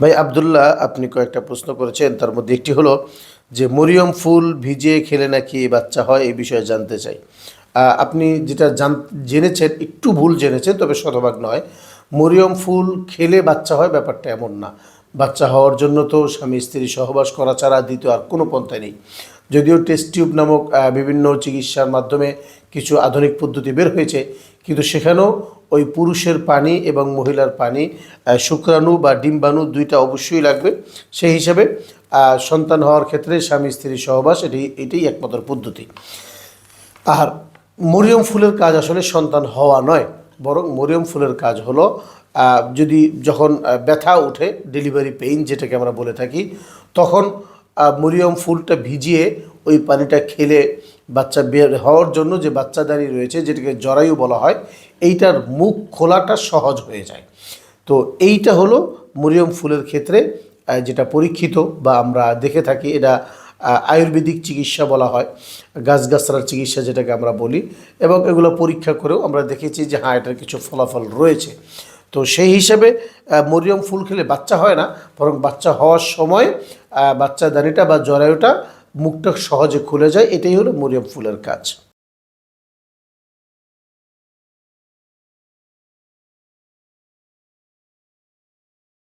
ভাই আবদুল্লাহ, আপনি কয়েকটা প্রশ্ন করেছেন। তার মধ্যে একটি হলো যে, মরিয়ম ফুল ভিজিয়ে খেলে নাকি বাচ্চা হয়? এই বিষয়ে জানতে চাই। আপনি যেটা জান, জেনেছেন, একটু ভুল জেনেছেন, তবে শতভাগ নয়। মরিয়ম ফুল খেলে বাচ্চা হয়? ব্যাপারটা এমন না। বাচ্চা হওয়ার জন্য তো স্বামী স্ত্রী সহবাস করা ছাড়া দ্বিতীয় আর কোনো পন্থায় নেই। যদিও টেস্ট টিউব নামক বিভিন্ন চিকিৎসার মাধ্যমে কিছু আধুনিক পদ্ধতি বের হয়েছে, কিন্তু সেখানেও ওই পুরুষের পানি এবং মহিলার পানি শুক্রাণু বা ডিম্বাণু দুইটা অবশ্যই লাগবে। সেই হিসাবে সন্তান হওয়ার ক্ষেত্রে স্বামী, স্ত্রী সহবাস, এটি, এটাই একমাত্র পদ্ধতি। আর মরিয়ম ফুলের কাজ আসলে সন্তান হওয়া নয়, বরং মরিয়ম ফুলের কাজ হলো যদি যখন ব্যথা উঠে ডেলিভারি পেইন যেটাকে আমরা বলে থাকি, তখন মরিয়ম ফুলটা ভিজিয়ে ওই পানিটা খেলে বাচ্চা বের হওয়ার জন্য যে বাচ্চাদানি রয়েছে, যেটাকে জরায়ু বলা হয়, এইটার মুখ খোলাটা সহজ হয়ে যায়। তো এইটা হলো মরিয়ম ফুলের ক্ষেত্রে যেটা পরীক্ষিত বা আমরা দেখে থাকি, এটা আয়ুর্বেদিক চিকিৎসা বলা হয় গাছগাছরার চিকিৎসা যেটাকে আমরা বলি, এবং এগুলো পরীক্ষা করেও আমরা দেখেছি যে হ্যাঁ এটার কিছু ফলাফল রয়েছে। তো সেই হিসেবে মরিয়ম ফুল খেলে বাচ্চা হয় না, বরং বাচ্চা হওয়ার সময় বাচ্চা দানিটা বা জরায়ুটা মুখটা সহজে খুলে যায়, এটাই হলো মরিয়ম ফুলের কাজ।